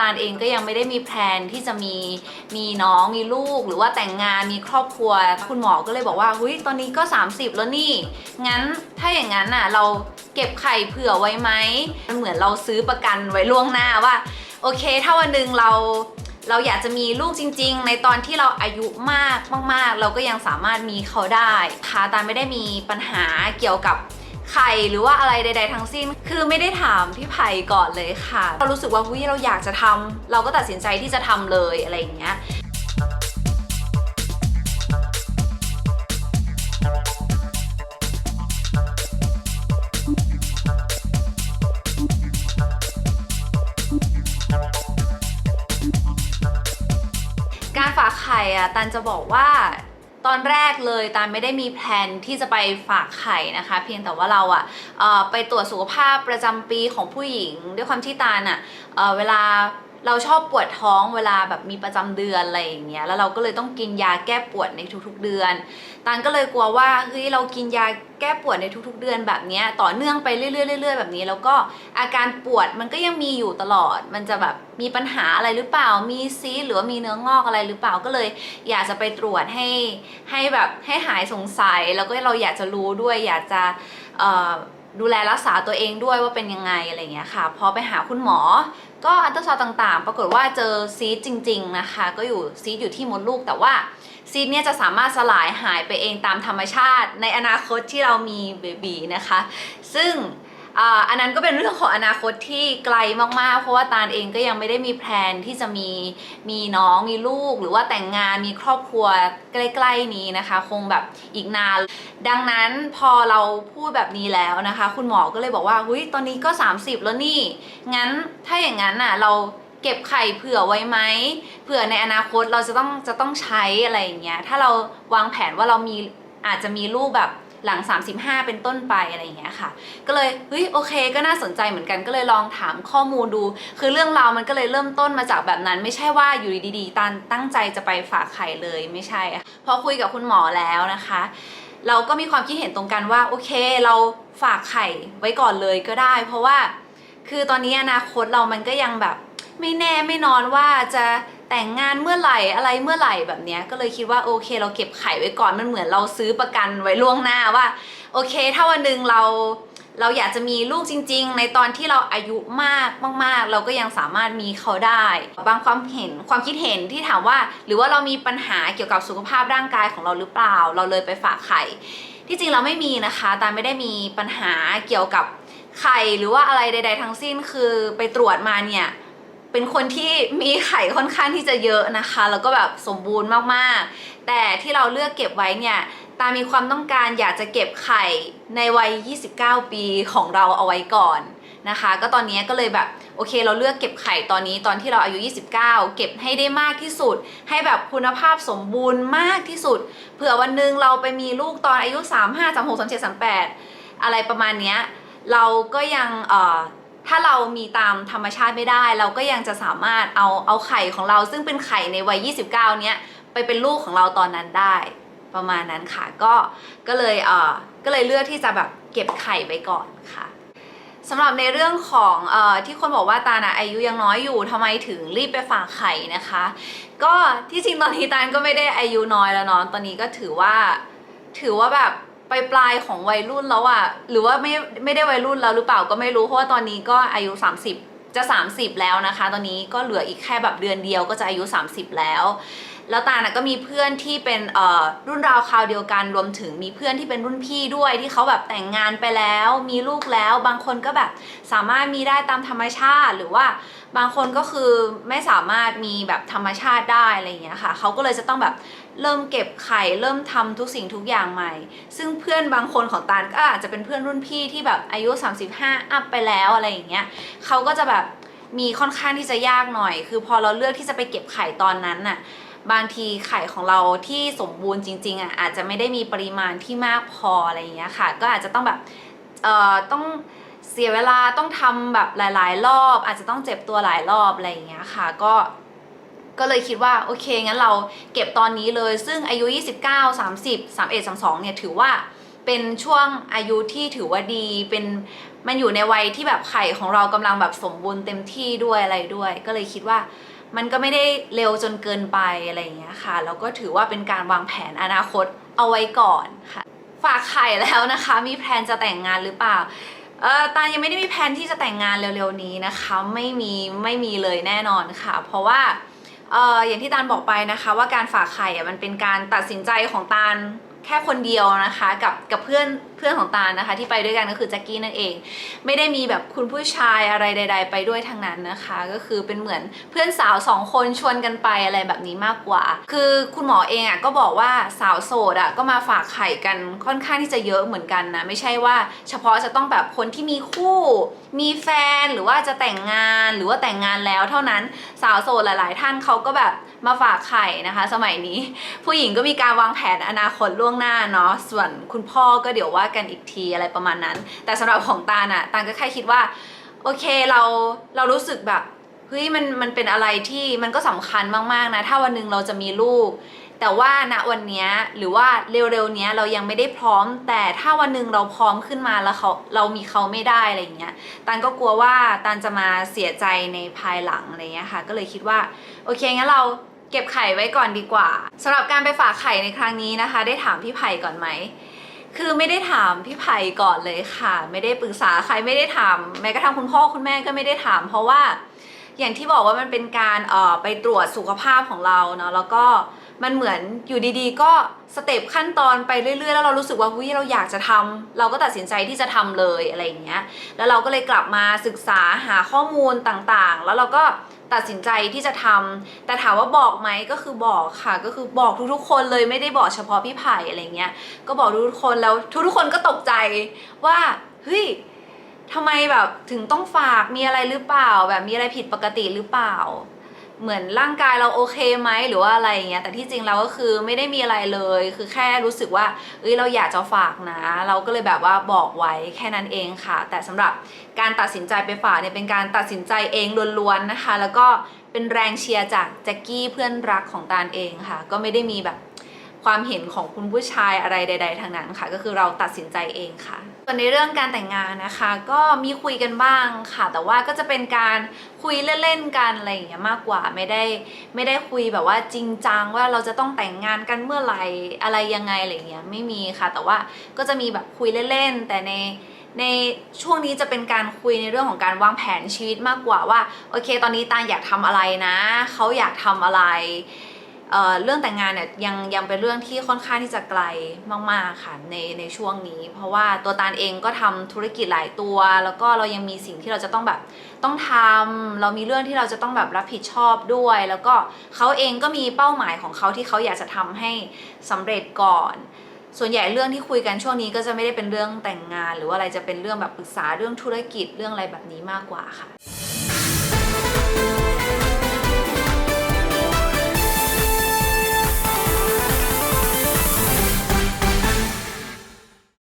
ตาลเองก็ยังไม่ได้มีแพลนที่จะมีมีน้องมีลูก หรือว่าแต่งงานมีครอบครัว คุณหมอก็เลยบอกว่าหุยตอนนี้ก็ 30 แล้วนี่ งั้นถ้าอย่างนั้นน่ะเราเก็บไข่เผื่อไว้ไหมมันเหมือนเราซื้อประกันไว้ล่วงหน้าว่า โอเค ถ้าวันหนึ่งเราเราอยากจะมีลูกจริง ๆ ในตอนที่เราอายุมากมาก ๆ เราก็ยังสามารถมีเขาได้ค่ะตาลไม่ได้มีปัญหาเกี่ยวกับ ไข่หรือว่าอะไรใด ๆ ทั้งสิ้น คือไม่ได้ถามพี่ไผ่ก่อนเลยค่ะ เรารู้สึกว่าหุ้ยเราอยากจะทำเราก็ตัดสินใจที่จะทำเลยอะไรอย่างเงี้ยการฝากไข่อะตันจะบอกว่า ตอนแรกเลยตาไม่ได้มีแผนที่จะไปฝากไข่นะคะ เพียงแต่ว่าเราอะเอ่อไปตรวจสุขภาพประจำปีของผู้หญิง ด้วยความที่ตันอะเอ่อเวลา เราชอบปวดท้องเวลาแบบมีประจำเดือนอะไรอย่างเงี้ยแล้วเราก็เลยต้องกินยาแก้ปวดในทุกๆเดือนตันก็เลยกลัวว่าเฮ้ยเรากินยาแก้ปวดในทุกๆเดือนแบบเนี้ยต่อเนื่องไปเรื่อยๆๆแบบนี้ แล้วก็อาการปวดมันก็ยังมีอยู่ตลอด มันจะแบบมีปัญหาอะไรหรือเปล่า มีซีหรือว่ามีเนื้องอกอะไรหรือเปล่าก็เลย อยากจะไปตรวจให้ให้แบบให้หายสงสัย แล้วก็เราอยากจะรู้ด้วย อยากจะดูแลรักษาตัวเองด้วยว่าเป็นยังไงอะไรเงี้ยค่ะพอไปหาคุณหมอ ก็อัลตราซาวต่างๆ ปรากฏว่าเจอซีดจริง ๆ นะคะ ก็อยู่ซีดอยู่ที่มดลูก แต่ว่าซีดเนี่ยจะสามารถสลายหายไปเองตามธรรมชาติ ในอนาคตที่เรามีเบบีนะคะ ซึ่ง อ่าอันนั้นก็เป็นเรื่องของอนาคตที่ไกลมากๆ เพราะว่าตาลเองก็ยังไม่ได้มีแพลนที่จะมีมีน้องมีลูก หรือว่าแต่งงานมีครอบครัวใกล้ ๆ นี้นะคะ คงแบบอีกนาน ดังนั้นพอเราพูดแบบนี้แล้วนะคะ คุณหมอก็เลยบอกว่าหุยตอนนี้ก็ 30 แล้วนี่ งั้นถ้าอย่างนั้นน่ะเราเก็บไข่เผื่อไว้ไหมเผื่อในอนาคตเราจะต้องจะต้องใช้อะไรอย่างเงี้ยถ้าเราวางแผนว่าเรามีอาจจะมีลูกแบบ หลัง 35 เป็นต้นไปอะไรอย่างเงี้ยค่ะ ก็เลยเฮ้ยโอเค ก็น่าสนใจเหมือนกันก็เลยลองถามข้อมูลดู คือเรื่องราวมันก็เลยเริ่มต้นมาจากแบบนั้น ไม่ใช่ว่าอยู่ดีๆตันตั้งใจจะไปฝากไข่เลยไม่ใช่พอคุยกับคุณหมอแล้วนะคะ เราก็มีความคิดเห็นตรงกันว่าโอเค เราฝากไข่ไว้ก่อนเลยก็ได้ เพราะว่าคือตอนนี้อนาคตเรามันก็ยังแบบไม่แน่ไม่นอนว่าจะ แต่งงานเมื่อไหร่อะไรเมื่อไหร่แบบเนี้ยก็เลยคิดว่าโอเค เราเก็บไข่ไว้ก่อนมันเหมือนเราซื้อประกันไว้ล่วงหน้าว่า โอเค ถ้าวันหนึ่งเราเราอยากจะมีลูกจริง ๆ ในตอนที่เราอายุมากมาก ๆ เราก็ยังสามารถมีเขาได้ บางความเห็นความคิดเห็นที่ถามว่า หรือว่าเรามีปัญหาเกี่ยวกับสุขภาพร่างกายของเราหรือเปล่า เราเลยไปฝากไข่ ที่จริงเราไม่มีนะคะตาไม่ได้มีปัญหาเกี่ยวกับไข่หรือว่าอะไรใด ๆ ทั้งสิ้นคือไปตรวจมาเนี่ย เป็นคนที่มีไข่ค่อนข้างที่จะเยอะนะคะ แล้วก็แบบสมบูรณ์มากๆ แต่ที่เราเลือกเก็บไว้เนี่ยตามีความต้องการอยากจะเก็บไข่ในวัย 29 ปีของเราเอาไว้ก่อนนะคะ ก็ตอนนี้ก็เลยแบบโอเคเราเลือกเก็บไข่ตอนนี้ตอนที่เราอายุ 29 เก็บให้ได้มากที่สุด ให้แบบคุณภาพสมบูรณ์มากที่สุดเผื่อวันหนึงเราไปมีลูกตอนอายุ 35 36 37 38 อะไรประมาณเนี้ยเราก็ยังเอ่อ ถ้าเรามีตามธรรมชาติไม่ได้ เราก็ยังจะสามารถเอาเอาไข่ของเราซึ่งเป็นไข่ในวัย 29 เนี้ยไปเป็นลูกของเราตอนนั้นได้ ประมาณนั้นค่ะก็ก็เลยเออก็เลยเลือกที่จะแบบเก็บไข่ไว้ก่อนค่ะสำหรับในเรื่องของเอ่อที่คนบอกว่าตาลนะอายุยังน้อยอยู่ทำไมถึงรีบไปฝากไข่นะคะ ก็ที่จริงตอนนี้ตาลก็ไม่ได้อายุน้อยแล้วเนาะตอนนี้ก็ถือว่าถือว่าแบบ ปลายปลายของวัยรุ่นแล้วอะหรือว่าไม่ไม่ได้วัยรุ่นแล้วหรือเปล่าก็ไม่รู้เพราะว่าตอนนี้ก็อายุ 30 จะ 30 แล้วนะคะ ตอนนี้ก็เหลืออีกแค่แบบเดือนเดียวก็จะอายุ 30 แล้วแล้วตาลนะก็มีเพื่อนที่เป็นเอ่อรุ่นราวคราวเดียวกันรวมถึงมีเพื่อนที่เป็นรุ่นพี่ด้วยที่เขาแบบแต่งงานไปแล้ว มีลูกแล้ว บางคนก็แบบสามารถมีได้ตามธรรมชาติ หรือว่าบางคนก็คือไม่สามารถมีแบบธรรมชาติได้อะไรอย่างเงี้ยค่ะเขาก็เลยจะต้องแบบ เริ่มเก็บไข่เริ่มทำทุกสิ่งทุกอย่างใหม่ ซึ่งเพื่อนบางคนของตาลก็อาจจะเป็นเพื่อนรุ่นพี่ที่แบบอายุ 35 อัพไปแล้วอะไรอย่างเงี้ยเขาก็จะแบบมีค่อนข้างที่จะยากหน่อย คือพอเราเลือกที่จะไปเก็บไข่ตอนนั้นน่ะบางทีไข่ของเราที่สมบูรณ์จริงๆอะอาจจะไม่ได้มีปริมาณที่มากพออะไรอย่างเงี้ยค่ะ ก็อาจจะต้องแบบเอ่อต้องเสียเวลาต้องทำแบบหลาย ๆ รอบ อาจจะต้องเจ็บตัวหลายรอบอะไรอย่างเงี้ยค่ะ ก็ ก็เลยคิดว่าโอเคงั้นเราเก็บตอนนี้เลย ซึ่งอายุ 29 30 31 32เนี่ยถือว่าเป็นช่วงอายุที่ถือว่าดีเป็นมันอยู่ในวัยที่แบบไข่ของเรากำลังแบบสมบูรณ์เต็มที่ด้วยอะไรด้วย ก็เลยคิดว่ามันก็ไม่ได้เร็วจนเกินไปอะไรอย่างเงี้ยค่ะแล้วก็ถือว่าเป็นการวางแผนอนาคตเอาไว้ก่อนค่ะฝากไข่แล้วนะคะ มีแพลนจะแต่งงานหรือเปล่าเออตายังไม่ได้มีแพลนที่จะแต่งงานเร็วๆนี้นะคะ ไม่มีไม่มีเลยแน่นอนค่ะ เพราะว่า อออย่างที่ตาลบอกไปนะคะ ว่าการฝากไข่อะมันเป็นการตัดสินใจของตาล แค่คนเดียวนะคะกับกับเพื่อนเพื่อนของตาลนะคะ ที่ไปด้วยกันก็คือแจ็คกี้นั่นเอง ไม่ได้มีแบบคุณผู้ชายอะไรใด ๆ ไปด้วยทั้งนั้นนะคะ ก็คือเป็นเหมือนเพื่อนสาวสองคนชวนกันไปอะไรแบบนี้มากกว่า คือคุณหมอเองอะก็บอกว่าสาวโสดอะก็มาฝากไข่กันค่อนข้างที่จะเยอะเหมือนกันนะไม่ใช่ว่าเฉพาะจะต้องแบบคนที่มีคู่มีแฟนหรือว่าจะแต่งงานหรือว่าแต่งงานแล้วเท่านั้นสาวโสดหลาย ๆ ท่านเขาก็แบบมาฝากไข่นะคะ สมัยนี้ ผู้หญิงก็มีการวางแผนอนาคตล่วงหน้าเนาะส่วนคุณพ่อก็เดี๋ยวว่ากันอีกทีอะไรประมาณนั้น แต่สำหรับของตาลอะตาลก็แค่คิดว่า โอเคเราเรารู้สึกแบบเฮ้ยมันมันเป็นอะไรที่มันก็สำคัญมากๆนะถ้าวันหนึ่งเราจะมีลูก แต่ว่าณวันนี้หรือว่าเร็วๆนี้เรายังไม่ได้พร้อม แต่ถ้าวันหนึ่งเราพร้อมขึ้นมาแล้วเขาเรามีเขาไม่ได้อะไรอย่างเงี้ยตันก็กลัวว่าตันจะมาเสียใจในภายหลังอะไรเงี้ยค่ะ ก็เลยคิดว่าโอเคงั้นเรา เก็บไข่ไว้ก่อนดีกว่าสำหรับการไปฝากไข่ในครั้งนี้นะคะ ได้ถามพี่ไผ่ก่อนไหมคือไม่ได้ถามพี่ไผ่ก่อนเลยค่ะ ไม่ได้ปรึกษาใครไม่ได้ถามแม้กระทั่งคุณพ่อคุณแม่ก็ไม่ได้ถาม เพราะว่าอย่างที่บอกว่ามันเป็นการเอ่อไปตรวจสุขภาพของเราเนาะแล้วก็มันเหมือนอยู่ดีๆ ก็สเต็ปขั้นตอนไปเรื่อยๆ แล้วเรารู้สึกว่าวิเราอยากจะทำเราก็ตัดสินใจที่จะทำเลยอะไรอย่างเงี้ยแล้วเราก็เลยกลับมาศึกษาหาข้อมูลต่างๆ แล้วเราก็ ตัดสินใจที่จะทำแต่ถามว่าบอกไหมก็คือบอกค่ะ ก็คือบอกทุกๆ คนเลยไม่ได้บอกเฉพาะพี่ไผ่อะไรเงี้ยก็บอกทุกคนแล้วทุกๆคนก็ตกใจว่าเฮ้ยทำไมแบบถึงต้องฝากมีอะไรหรือเปล่า แบบมีอะไรผิดปกติหรือเปล่า เหมือนร่างกายเราโอเคไหมหรือว่าอะไรอย่างเงี้ยแต่ที่จริงเราก็คือไม่ได้มีอะไรเลย คือแค่รู้สึกว่าเอ้ยเราอยากจะฝากนะ เราก็เลยแบบว่าบอกไว้แค่นั้นเองค่ะ แต่สำหรับการตัดสินใจไปฝากเนี่ยเป็นการตัดสินใจเองล้วนๆนะคะ แล้วก็เป็นแรงเชียร์จากแจ็กกี้เพื่อนรักของตาลเองค่ะ ก็ไม่ได้มีแบบ ความเห็นของคุณผู้ชายอะไรใด ๆทางนั้นค่ะ ก็คือเราตัดสินใจเองค่ะส่วนในเรื่องการแต่งงานนะคะ ก็มีคุยกันบ้างค่ะ แต่ว่าก็จะเป็นการคุยเล่นๆกันอะไรอย่างเงี้ยมากกว่าไม่ได้ไม่ได้คุยแบบว่าจริงจังว่าเราจะต้องแต่งงานกันเมื่อไหร่อะไรยังไงอะไรเงี้ยไม่มีค่ะ แต่ว่าก็จะมีแบบคุยเล่นๆแต่ในในช่วงนี้จะเป็นการคุยในเรื่องของการวางแผนชีวิตมากกว่าว่าโอเค ตอนนี้ตาอยากทำอะไรนะเขาอยากทำอะไร เเรื่องแต่งงานเนี่ยยังยังเป็นเรื่องที่ค่อนข้างที่จะไกลมากๆค่ะในในช่วงนี้ เพราะว่าตัวตาลเองก็ทำธุรกิจหลายตัว แล้วก็เรายังมีสิ่งที่เราจะต้องแบบต้องทำเรามีเรื่องที่เราจะต้องแบบรับผิดชอบด้วย แล้วก็เขาเองก็มีเป้าหมายของเขาที่เขาอยากจะทำให้สำเร็จก่อน ส่วนใหญ่เรื่องที่คุยกันช่วงนี้ก็จะไม่ได้เป็นเรื่องแต่งงาน หรือว่าอะไรจะเป็นเรื่องแบบปรึกษาเรื่องธุรกิจเรื่องอะไรแบบนี้มากกว่าค่ะ